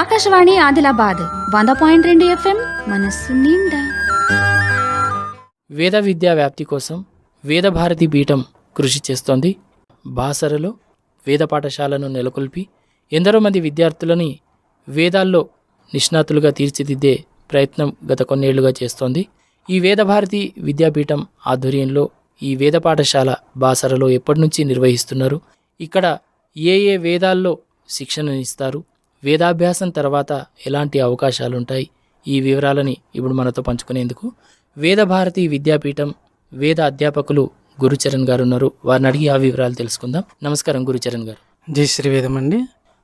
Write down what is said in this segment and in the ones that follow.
ఆకాశవాణి ఆదిలాబాద్ వంద పాయింట్ రెండు ఎఫ్ఎం మనస్సు నిండా. వేద విద్యా వ్యాప్తి కోసం వేదభారతి పీఠం కృషి చేస్తోంది. బాసరలో వేద పాఠశాలను నెలకొల్పి ఎందరో మంది విద్యార్థులని వేదాల్లో నిష్ణాతులుగా తీర్చిదిద్దే ప్రయత్నం గత కొన్నేళ్ళుగా చేస్తోంది. ఈ వేదభారతి విద్యాపీఠం ఆధ్వర్యంలో ఈ వేద పాఠశాల బాసరలో ఎప్పటి నుంచి నిర్వహిస్తున్నారు? ఇక్కడ ఏ ఏ వేదాల్లో శిక్షణ ఇస్తారు? వేదాభ్యాసం తర్వాత ఎలాంటి అవకాశాలు ఉంటాయి ఈ వివరాలని ఇప్పుడు మనతో పంచుకునేందుకు వేదభారతి విద్యాపీఠం వేద అధ్యాపకులు గురుచరణ్ గారు ఉన్నారు వారిని అడిగి ఆ వివరాలు తెలుసుకుందాం. నమస్కారం గురుచరణ్ గారు. జై శ్రీవేదం అండి.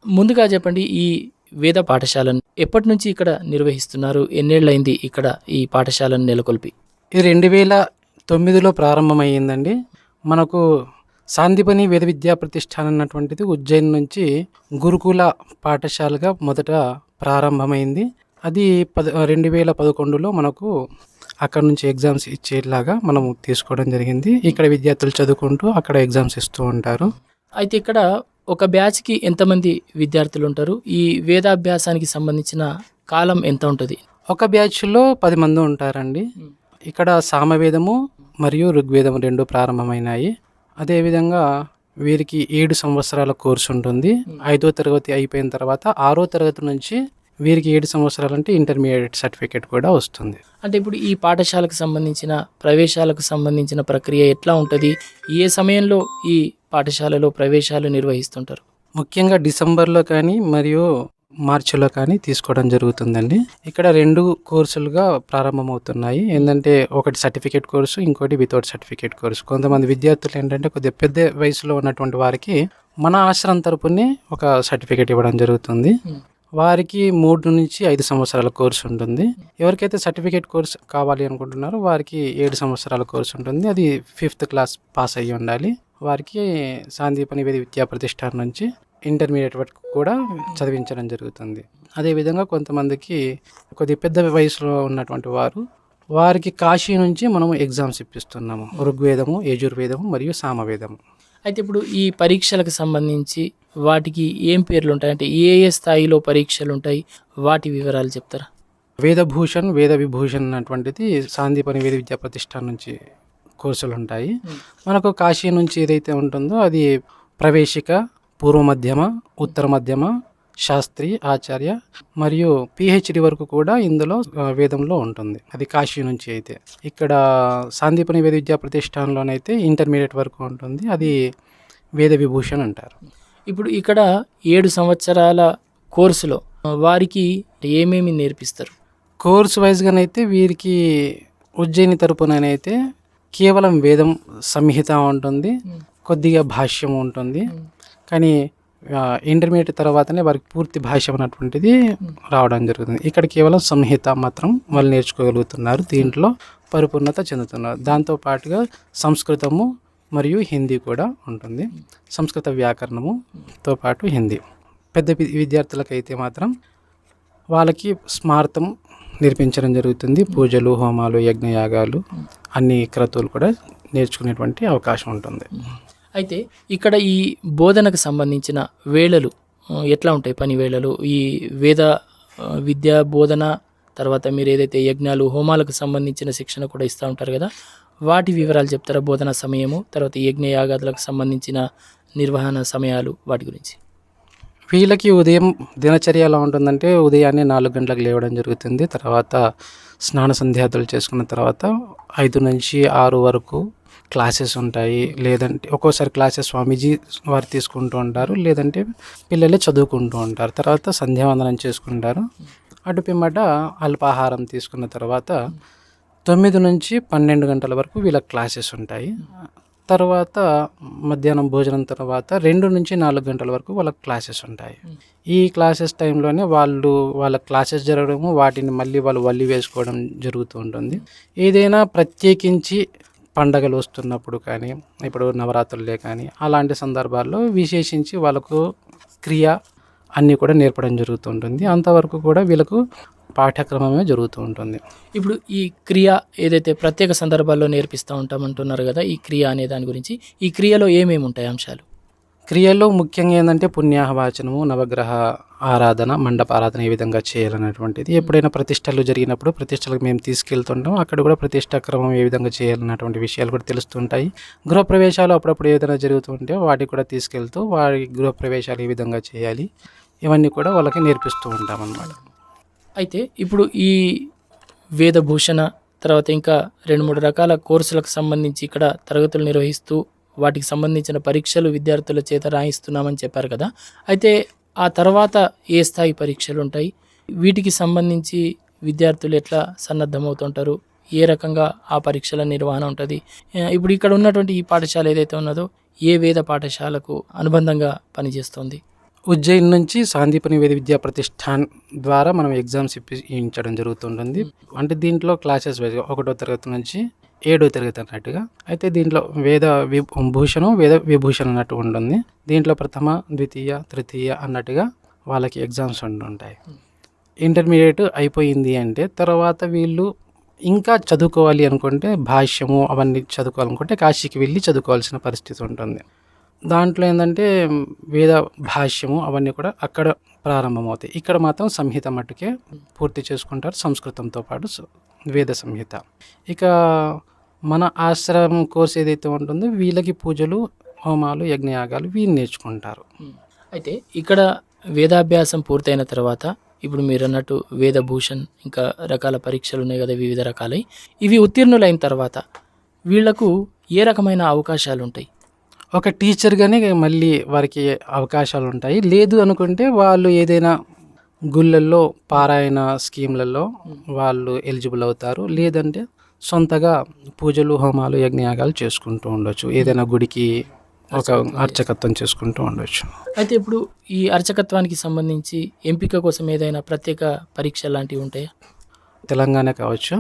ముందుగా చెప్పండి ఈ వేద పాఠశాలను ఎప్పటి నుంచి ఇక్కడ నిర్వహిస్తున్నారు? ఎన్నేళ్ళైంది ఇక్కడ ఈ పాఠశాలను నెలకొల్పి? ఇది రెండు వేల తొమ్మిదిలో ప్రారంభమయ్యిందండి. మనకు సాందీపని వేద విద్యా ప్రతిష్టాన్ అన్నటువంటిది ఉజ్జయిన్ నుంచి గురుకుల పాఠశాలగా మొదట ప్రారంభమైంది. అది పద రెండు వేల పదకొండులో మనకు అక్కడ నుంచి ఎగ్జామ్స్ ఇచ్చేలాగా మనం తీసుకోవడం జరిగింది. ఇక్కడ విద్యార్థులు చదువుకుంటూ అక్కడ ఎగ్జామ్స్ ఇస్తూ ఉంటారు. అయితే ఇక్కడ ఒక బ్యాచ్కి ఎంతమంది విద్యార్థులు ఉంటారు? ఈ వేదాభ్యాసానికి సంబంధించిన కాలం ఎంత ఉంటుంది? ఒక బ్యాచ్లో పది మంది ఉంటారండి. ఇక్కడ సామవేదము మరియు ఋగ్వేదం రెండు ప్రారంభమైనాయి. అదేవిధంగా వీరికి ఏడు సంవత్సరాల కోర్సు ఉంటుంది. ఐదో తరగతి అయిపోయిన తర్వాత ఆరో తరగతి నుంచి వీరికి ఏడు సంవత్సరాలు అంటే ఇంటర్మీడియట్ సర్టిఫికేట్ కూడా వస్తుంది. అంటే ఇప్పుడు ఈ పాఠశాలకు సంబంధించిన ప్రవేశాలకు సంబంధించిన ప్రక్రియ ఎట్లా ఉంటుంది? ఏ సమయంలో ఈ పాఠశాలలో ప్రవేశాలు నిర్వహిస్తుంటారు? ముఖ్యంగా డిసెంబర్లో కానీ మరియు మార్చిలో కానీ తీసుకోవడం జరుగుతుందండి. ఇక్కడ రెండు కోర్సులుగా ప్రారంభమవుతున్నాయి. ఏంటంటే ఒకటి సర్టిఫికేట్ కోర్సు ఇంకోటి వితౌట్ సర్టిఫికేట్ కోర్సు. కొంతమంది విద్యార్థులు ఏంటంటే కొద్దిగా పెద్ద వయసులో ఉన్నటువంటి వారికి మన ఆశ్రమం తరపునే ఒక సర్టిఫికేట్ ఇవ్వడం జరుగుతుంది. Hmm. వారికి మూడు నుంచి ఐదు సంవత్సరాల కోర్సు ఉంటుంది. ఎవరికైతే సర్టిఫికేట్ కోర్స్ కావాలి అనుకుంటున్నారో వారికి ఏడు సంవత్సరాల కోర్సు ఉంటుంది. అది ఫిఫ్త్ క్లాస్ పాస్ అయ్యి ఉండాలి. వారికి సాందీపని వేది విద్యా ప్రతిష్టాన్ నుంచి ఇంటర్మీడియట్ వరకు కూడా చదివించడం జరుగుతుంది. అదేవిధంగా కొంతమందికి కొద్ది పెద్ద వయసులో ఉన్నటువంటి వారు వారికి కాశీ నుంచి మనము ఎగ్జామ్స్ ఇప్పిస్తున్నాము. ఋగ్వేదము యజుర్వేదము మరియు సామవేదము. అయితే ఇప్పుడు ఈ పరీక్షలకు సంబంధించి వాటికి ఏం పేర్లు ఉంటాయి? అంటే ఏ ఏ స్థాయిలో పరీక్షలు ఉంటాయి? వాటి వివరాలు చెప్తారా? వేదభూషణ్ వేద విభూషణ్ అన్నటువంటిది సాందీపని వేద విద్యా ప్రతిష్టాన్ నుంచి కోర్సులు ఉంటాయి. మనకు కాశీ నుంచి ఏదైతే ఉంటుందో అది ప్రవేశిక పూర్వ మధ్యమ ఉత్తర మధ్యమ శాస్త్రి ఆచార్య మరియు పిహెచ్డి వరకు కూడా ఇందులో వేదంలో ఉంటుంది. అది కాశీ నుంచి అయితే. ఇక్కడ సాందీపని వేద విద్యా ప్రతిష్టానంలోనైతే ఇంటర్మీడియట్ వరకు ఉంటుంది. అది వేద విభూషణ్ అంటారు. ఇప్పుడు ఇక్కడ ఏడు సంవత్సరాల కోర్సులో వారికి ఏమేమి నేర్పిస్తారు? కోర్స్ వైజ్గానైతే వీరికి ఉజ్జయిని తరపునైతే కేవలం వేదం సంహిత ఉంటుంది. కొద్దిగా భాష్యం ఉంటుంది. కానీ ఇంటర్మీడియట్ తర్వాతనే వారికి పూర్తి భాష అన్నటువంటిది రావడం జరుగుతుంది. ఇక్కడ కేవలం సంహిత మాత్రం వాళ్ళు నేర్చుకోగలుగుతున్నారు. దీంట్లో పరిపూర్ణత చెందుతున్నారు. దాంతో పాటుగా సంస్కృతము మరియు హిందీ కూడా ఉంటుంది. సంస్కృత వ్యాకరణముతో పాటు హిందీ. పెద్ద విద్యార్థులకైతే మాత్రం వాళ్ళకి స్మార్థం నేర్పించడం జరుగుతుంది. పూజలు హోమాలు యజ్ఞయాగాలు అన్ని క్రతువులు కూడా నేర్చుకునేటువంటి అవకాశం ఉంటుంది. అయితే ఇక్కడ ఈ బోధనకు సంబంధించిన వేళలు ఎట్లా ఉంటాయి? పని వేళలు ఈ వేద విద్యా బోధన తర్వాత మీరు ఏదైతే యజ్ఞాలు హోమాలకు సంబంధించిన శిక్షణ కూడా ఇస్తూ ఉంటారు కదా వాటి వివరాలు చెప్తారా? బోధన సమయము తర్వాత యజ్ఞ యాగాదులకు సంబంధించిన నిర్వహణ సమయాలు వాటి గురించి. వీళ్ళకి ఉదయం దినచర్య ఎలా ఉంటుందంటే ఉదయాన్నే నాలుగు గంటలకు లేవడం జరుగుతుంది. తర్వాత స్నాన సంధ్యాతులు చేసుకున్న తర్వాత ఐదు నుంచి ఆరు వరకు క్లాసెస్ ఉంటాయి. లేదంటే ఒక్కోసారి క్లాసెస్ స్వామీజీ వారు తీసుకుంటూ ఉంటారు. లేదంటే పిల్లలే చదువుకుంటూ ఉంటారు. తర్వాత సంధ్యావందనం చేసుకుంటారు. అటు పిమ్మట అల్పాహారం తీసుకున్న తర్వాత తొమ్మిది నుంచి పన్నెండు గంటల వరకు వీళ్ళ క్లాసెస్ ఉంటాయి. తర్వాత మధ్యాహ్నం భోజనం తర్వాత రెండు నుంచి నాలుగు గంటల వరకు వాళ్ళ క్లాసెస్ ఉంటాయి. ఈ క్లాసెస్ టైంలోనే వాళ్ళు వాళ్ళ క్లాసెస్ జరగడము వాటిని మళ్ళీ వాళ్ళు వల్లి వేసుకోవడం జరుగుతూ ఉంటుంది. ఏదైనా ప్రత్యేకించి పండగలు వస్తున్నప్పుడు కానీ ఇప్పుడు నవరాత్రులే కానీ అలాంటి సందర్భాల్లో విశేషించి వాళ్ళకు క్రియ అన్నీ కూడా నేర్పడం జరుగుతుంటుంది. అంతవరకు కూడా వీళ్ళకు పాఠ్యక్రమమే జరుగుతూ ఉంటుంది. ఇప్పుడు ఈ క్రియ ఏదైతే ప్రత్యేక సందర్భాల్లో నేర్పిస్తూ ఉంటామంటున్నారు కదా ఈ క్రియ అనే దాని గురించి ఈ క్రియలో ఏమేమి ఉంటాయి అంశాలు? క్రియల్లో ముఖ్యంగా ఏంటంటే పుణ్యాహవాచనము నవగ్రహ ఆరాధన మండప ఆరాధన ఏ విధంగా చేయాలన్నటువంటిది. ఎప్పుడైనా ప్రతిష్టలు జరిగినప్పుడు ప్రతిష్టలకు మేము తీసుకెళ్తుంటాం. అక్కడ కూడా ప్రతిష్ట క్రమం ఏ విధంగా చేయాలన్నటువంటి విషయాలు కూడా తెలుస్తుంటాయి. గృహప్రవేశాలు అప్పుడప్పుడు ఏదైనా జరుగుతుంటే వాటికి కూడా తీసుకెళ్తూ వారి గృహప్రవేశాలు ఏ విధంగా చేయాలి ఇవన్నీ కూడా వాళ్ళకి నేర్పిస్తూ ఉంటాం అన్నమాట అయితే ఇప్పుడు ఈ వేదభూషణ తర్వాత ఇంకా రెండు మూడు రకాల కోర్సులకు సంబంధించి ఇక్కడ తరగతులు నిర్వహిస్తూ వాటికి సంబంధించిన పరీక్షలు విద్యార్థుల చేత రాయిస్తున్నామని చెప్పారు కదా. అయితే ఆ తర్వాత ఏ స్థాయి పరీక్షలు ఉంటాయి? వీటికి సంబంధించి విద్యార్థులు ఎట్లా సన్నద్ధమవుతుంటారు? ఏ రకంగా ఆ పరీక్షల నిర్వహణ ఉంటుంది? ఇప్పుడు ఇక్కడ ఉన్నటువంటి ఈ పాఠశాల ఏదైతే ఉన్నదో ఏ వేద పాఠశాలకు అనుబంధంగా పనిచేస్తుంది? ఉజ్జయిన్ నుంచి సాందీపని వేద విద్యా ప్రతిష్టాన్ ద్వారా మనం ఎగ్జామ్స్ ఇప్పించడం జరుగుతుంటుంది. అంటే దీంట్లో క్లాసెస్ ఒకటో తరగతి నుంచి ఏడో తరగతి అన్నట్టుగా. అయితే దీంట్లో వేద వి భూషణం వేద విభూషణ్ అన్నట్టు ఉంటుంది. దీంట్లో ప్రథమ ద్వితీయ తృతీయ అన్నట్టుగా వాళ్ళకి ఎగ్జామ్స్ ఉంటుంటాయి ఇంటర్మీడియట్ అయిపోయింది అంటే తర్వాత వీళ్ళు ఇంకా చదువుకోవాలి అనుకుంటే భాష్యము అవన్నీ చదువుకోవాలనుకుంటే కాశీకి వెళ్ళి చదువుకోవాల్సిన పరిస్థితి ఉంటుంది. దాంట్లో ఏంటంటే వేద భాష్యము అవన్నీ కూడా అక్కడ ప్రారంభమవుతాయి. ఇక్కడ మాత్రం సంహిత మట్టుకే పూర్తి చేసుకుంటారు సంస్కృతంతో పాటు వేద సంహిత. ఇక మన ఆశ్రమం కోర్స్ ఏదైతే ఉంటుందో వీళ్ళకి పూజలు హోమాలు యజ్ఞయాగాలు వీళ్ళు నేర్చుకుంటారు. అయితే ఇక్కడ వేదాభ్యాసం పూర్తయిన తర్వాత ఇప్పుడు మీరు అన్నట్టు వేదభూషణ్ ఇంకా రకాల పరీక్షలు ఉన్నాయి కదా వివిధ రకాలై. ఇవి ఉత్తీర్ణులైన తర్వాత వీళ్ళకు ఏ రకమైన అవకాశాలు ఉంటాయి ఒక టీచర్గానే మళ్ళీ వారికి అవకాశాలు ఉంటాయి లేదు అనుకుంటే వాళ్ళు ఏదైనా గుళ్ళల్లో పారాయణ స్కీమ్లలో వాళ్ళు ఎలిజిబుల్ అవుతారు. లేదంటే సొంతగా పూజలు హోమాలు యజ్ఞయాగాలు చేసుకుంటూ ఉండొచ్చు. ఏదైనా గుడికి ఒక అర్చకత్వం చేసుకుంటూ ఉండొచ్చు. అయితే ఇప్పుడు ఈ అర్చకత్వానికి సంబంధించి ఎంపిక కోసం ఏదైనా ప్రత్యేక పరీక్ష లాంటివి ఉంటాయా? తెలంగాణ కావచ్చు.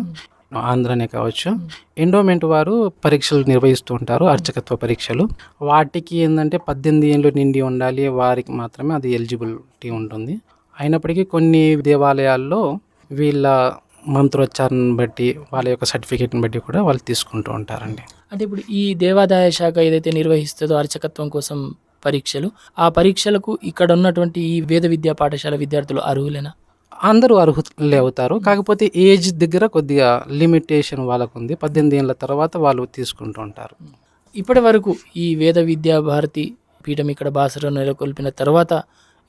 ఆంధ్రనే కావచ్చు. ఎండోమెంట్ వారు పరీక్షలు నిర్వహిస్తూ ఉంటారు అర్చకత్వ పరీక్షలు. వాటికి ఏంటంటే పద్దెనిమిది ఏళ్ళు నిండి ఉండాలి వారికి మాత్రమే అది ఎలిజిబిలిటీ ఉంటుంది. అయినప్పటికీ కొన్ని దేవాలయాల్లో వీళ్ళ మంత్రోచ్చారణ బట్టి వాళ్ళ యొక్క సర్టిఫికేట్ని బట్టి కూడా వాళ్ళు తీసుకుంటూ ఉంటారండి. అంటే ఇప్పుడు ఈ దేవాదాయ శాఖ ఏదైతే నిర్వహిస్తుందో అర్చకత్వం కోసం పరీక్షలు ఆ పరీక్షలకు ఇక్కడ ఉన్నటువంటి ఈ వేద విద్యా పాఠశాల విద్యార్థులు అర్హులేనా? అందరూ అర్హులే అవుతారు. కాకపోతే ఏజ్ దగ్గర కొద్దిగా లిమిటేషన్ వాళ్ళకు ఉంది పద్దెనిమిది ఏళ్ళ తర్వాత వాళ్ళు తీసుకుంటూ ఉంటారు. ఇప్పటి వరకు ఈ వేద విద్యా భారతి పీఠం ఇక్కడ బాసర నెలకొల్పిన తర్వాత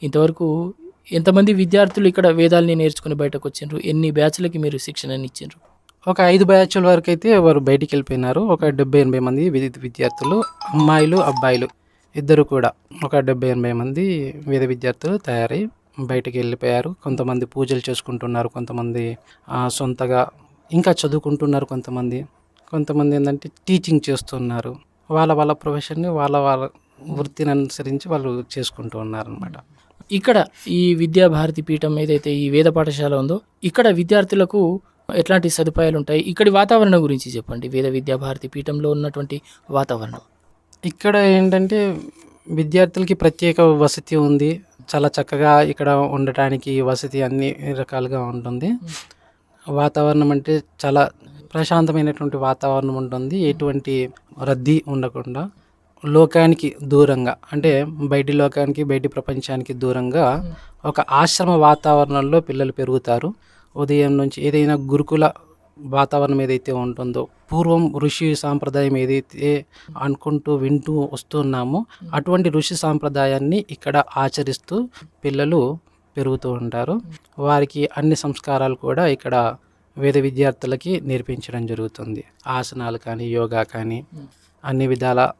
ఇంతవరకు ఎంతమంది విద్యార్థులు ఇక్కడ వేదాల్ని నేర్చుకుని బయటకు వచ్చిండ్రు ఎన్ని బ్యాచ్లకి మీరు శిక్షణని ఇచ్చిండ్రు? ఒక ఐదు బ్యాచ్ల వరకు అయితే వారు బయటికి వెళ్ళిపోయినారు ఒక డెబ్బై ఎనభై మంది విద్య- విద్యార్థులు అమ్మాయిలు అబ్బాయిలు ఇద్దరు కూడా. ఒక డెబ్బై ఎనభై మంది వేద విద్యార్థులు తయారై బయటకు వెళ్ళిపోయారు. కొంతమంది పూజలు చేసుకుంటున్నారు కొంతమంది సొంతగా ఇంకా చదువుకుంటున్నారు కొంతమంది. కొంతమంది ఏంటంటే టీచింగ్ చేస్తున్నారు. వాళ్ళ వాళ్ళ ప్రొఫెషన్ని వాళ్ళ వాళ్ళ వృత్తిని అనుసరించి వాళ్ళు చేసుకుంటూ ఉన్నారనమాట ఇక్కడ ఈ విద్యాభారతి పీఠం ఏదైతే ఈ వేద పాఠశాల ఉందో ఇక్కడ విద్యార్థులకు ఎట్లాంటి సదుపాయాలు ఉంటాయి? ఇక్కడి వాతావరణం గురించి చెప్పండి. వేద విద్యాభారతి పీఠంలో ఉన్నటువంటి వాతావరణం. ఇక్కడ ఏంటంటే విద్యార్థులకి ప్రత్యేక వసతి ఉంది. చాలా చక్కగా ఇక్కడ ఉండటానికి వసతి అన్ని రకాలుగా ఉంటుంది. వాతావరణం అంటే చాలా ప్రశాంతమైనటువంటి వాతావరణం ఉంటుంది. ఎటువంటి రద్దీ ఉండకుండా లోకానికి దూరంగా అంటే బయటి లోకానికి బయటి ప్రపంచానికి దూరంగా ఒక ఆశ్రమ వాతావరణంలో పిల్లలు పెరుగుతారు. ఉదయం నుంచి ఏదైనా గురుకుల వాతావరణం ఏదైతే ఉంటుందో పూర్వం ఋషి సాంప్రదాయం ఏదైతే అనుకుంటూ వింటూ వస్తున్నామో అటువంటి ఋషి సాంప్రదాయాన్ని ఇక్కడ ఆచరిస్తూ పిల్లలు పెరుగుతూ ఉంటారు. వారికి అన్ని సంస్కారాలు కూడా ఇక్కడ వేద విద్యార్థులకి నేర్పించడం జరుగుతుంది. ఆసనాలు కానీ యోగా కానీ అన్ని విధాల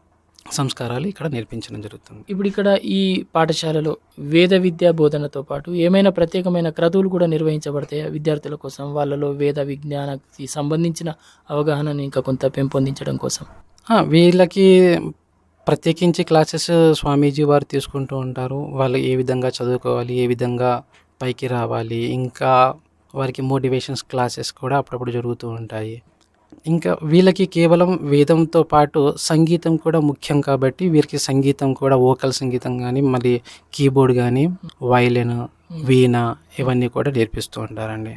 సంస్కారాలు ఇక్కడ నేర్పించడం జరుగుతుంది. ఇప్పుడు ఇక్కడ ఈ పాఠశాలలో వేద విద్యా బోధనతో పాటు ఏమైనా ప్రత్యేకమైన క్రతువులు కూడా నిర్వహించబడతాయా? విద్యార్థుల కోసం వాళ్ళలో వేద విజ్ఞానానికి సంబంధించిన అవగాహనని ఇంకా కొంత పెంపొందించడం కోసం. వీళ్ళకి ప్రత్యేకించి క్లాసెస్ స్వామీజీ వారు తీసుకుంటూ ఉంటారు. వాళ్ళు ఏ విధంగా చదువుకోవాలి ఏ విధంగా పైకి రావాలి ఇంకా వారికి మోటివేషన్స్ క్లాసెస్ కూడా అప్పుడప్పుడు జరుగుతూ ఉంటాయి. ఇంకా వీళ్ళకి కేవలం వేదంతో పాటు సంగీతం కూడా ముఖ్యం కాబట్టి వీరికి సంగీతం కూడా వోకల్ సంగీతం కానీ మళ్ళీ కీబోర్డ్ కానీ వైలిన్ వీణ ఇవన్నీ కూడా నేర్పిస్తూ ఉంటారండి.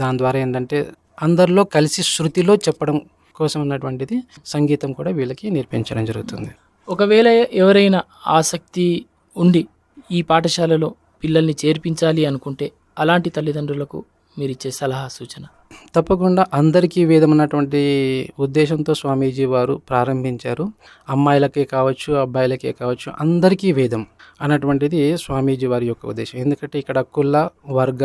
దాని ద్వారా ఏంటంటే అందరిలో కలిసి శృతిలో చెప్పడం కోసం ఉన్నటువంటిది సంగీతం కూడా వీళ్ళకి నేర్పించడం జరుగుతుంది. ఒకవేళ ఎవరైనా ఆసక్తి ఉండి ఈ పాఠశాలలో పిల్లల్ని చేర్పించాలి అనుకుంటే అలాంటి తల్లిదండ్రులకు మీరు ఇచ్చే సలహా సూచన? తప్పకుండా అందరికీ వేదం అన్నటువంటి ఉద్దేశంతో స్వామీజీ వారు ప్రారంభించారు. అమ్మాయిలకే కావచ్చు అబ్బాయిలకే కావచ్చు అందరికీ వేదం అన్నటువంటిది స్వామీజీ వారి యొక్క ఉద్దేశం. ఎందుకంటే ఇక్కడ కుల వర్గ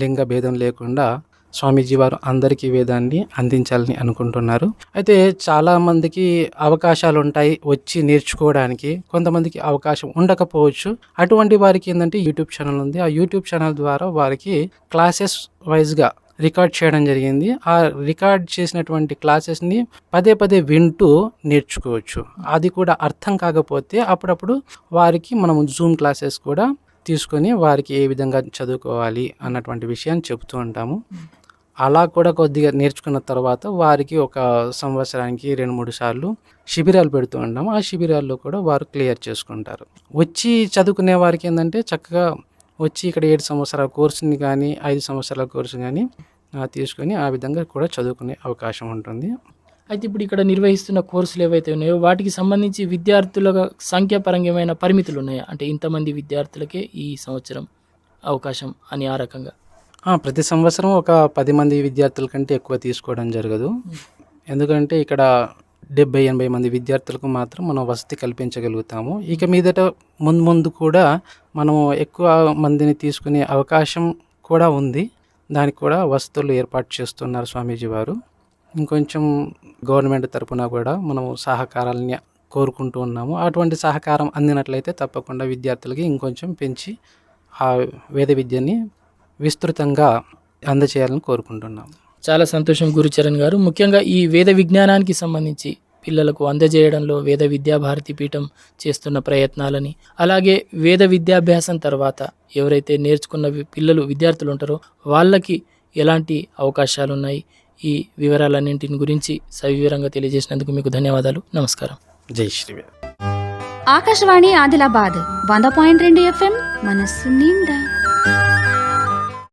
లింగ భేదం లేకుండా స్వామీజీ వారు అందరికీ వేదాన్ని అందించాలని అనుకుంటున్నారు. అయితే చాలా మందికి అవకాశాలు ఉంటాయి వచ్చి నేర్చుకోవడానికి. కొంతమందికి అవకాశం ఉండకపోవచ్చు. అటువంటి వారికి ఏంటంటే యూట్యూబ్ ఛానల్ ఉంది. ఆ యూట్యూబ్ ఛానల్ ద్వారా వారికి క్లాసెస్ వైజ్గా రికార్డ్ చేయడం జరిగింది. ఆ రికార్డ్ చేసినటువంటి క్లాసెస్ని పదే పదే వింటూ నేర్చుకోవచ్చు. అది కూడా అర్థం కాకపోతే అప్పుడప్పుడు వారికి మనం జూమ్ క్లాసెస్ కూడా తీసుకొని వారికి ఏ విధంగా చదువుకోవాలి అన్నటువంటి విషయాన్ని చెప్తూ ఉంటాము. అలా కూడా కొద్దిగా నేర్చుకున్న తర్వాత వారికి ఒక సంవత్సరానికి రెండు మూడు సార్లు శిబిరాలు పెడుతూ ఉంటాము. ఆ శిబిరాల్లో కూడా వారు క్లియర్ చేసుకుంటారు. వచ్చి చదువుకునే వారికి ఏంటంటే చక్కగా వచ్చి ఇక్కడ ఏడు సంవత్సరాల కోర్సుని కానీ ఐదు సంవత్సరాల కోర్సుని కానీ తీసుకొని ఆ విధంగా కూడా చదువుకునే అవకాశం ఉంటుంది. అయితే ఇప్పుడు ఇక్కడ నిర్వహిస్తున్న కోర్సులు ఏవైతే ఉన్నాయో వాటికి సంబంధించి విద్యార్థుల సంఖ్యాపరంగమైన పరిమితులు ఉన్నాయా? అంటే ఇంతమంది విద్యార్థులకే ఈ సంవత్సరం అవకాశం అని ఆ రకంగా. ప్రతి సంవత్సరం ఒక పది మంది విద్యార్థుల కంటే ఎక్కువ తీసుకోవడం జరగదు. ఎందుకంటే ఇక్కడ డెబ్బై ఎనభై మంది విద్యార్థులకు మాత్రం మనం వసతి కల్పించగలుగుతాము. ఇక మీదట ముందు ముందు కూడా మనం ఎక్కువ మందిని తీసుకునే అవకాశం కూడా ఉంది. దానికి కూడా వసతులు ఏర్పాటు చేస్తున్నారు స్వామీజీ వారు. ఇంకొంచెం గవర్నమెంట్ తరఫున కూడా మనము సహకారాలని కోరుకుంటూ ఉన్నాము. అటువంటి సహకారం అందినట్లయితే తప్పకుండా విద్యార్థులకి ఇంకొంచెం పెంచి ఆ వేద విద్యని విస్తృతంగా అందచేయాలని కోరుకుంటున్నాము. చాలా సంతోషం గురుచరణ్ గారు. ముఖ్యంగా ఈ వేద విజ్ఞానానికి సంబంధించి పిల్లలకు అందజేయడంలో వేద విద్యాభారతి పీఠం చేస్తున్న ప్రయత్నాలని అలాగే వేద విద్యాభ్యాసం తర్వాత ఎవరైతే నేర్చుకున్న పిల్లలు విద్యార్థులు ఉంటారో వాళ్ళకి ఎలాంటి అవకాశాలు ఉన్నాయి ఈ వివరాలన్నింటిని గురించి సవివరంగా తెలియజేసినందుకు మీకు ధన్యవాదాలు. నమస్కారం. జై శ్రీవేద ఆకాశవాణి ఆదిలాబాద్ వంద పాయింట్ రెండు ఎఫ్ఎం మనస్సు నిండా.